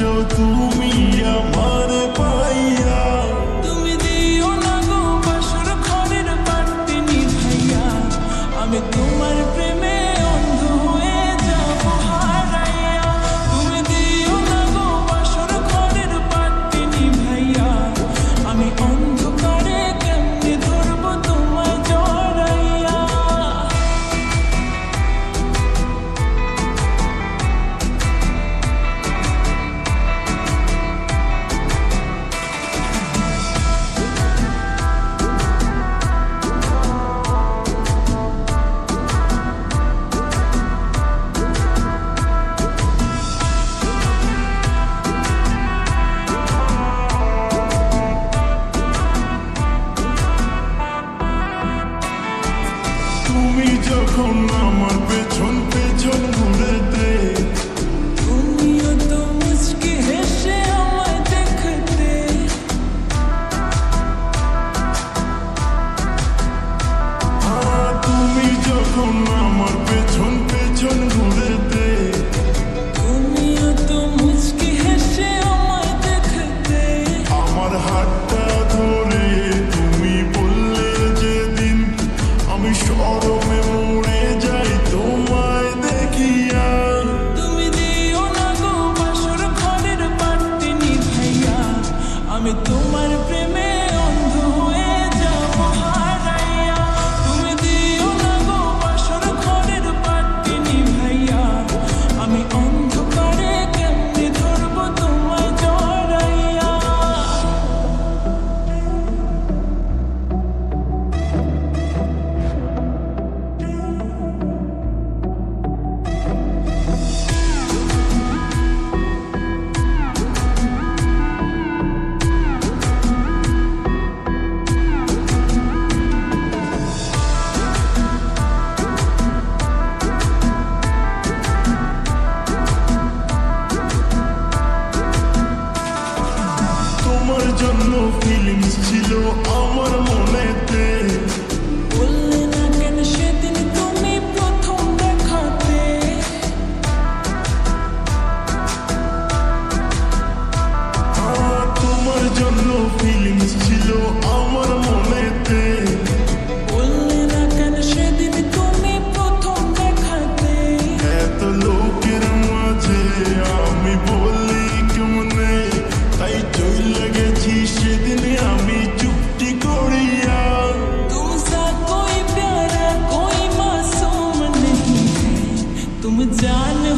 বুঝো তুমি আমার পাইয়া তুমি দিও না গো বাসর ঘরের পাট্টি নিভাইয়া আমি তুমি তুমি যখন আমার পেছন পেছন ঘুরেতে তুমিও তো মুচকি হেসে আমার দেখতে। তুমি যখন আমার পেছন পেছন ঘুরেতে তুমিও তো মুচকি হেসে আমার দেখতে। আমার হাত равно фильм стилю, а जान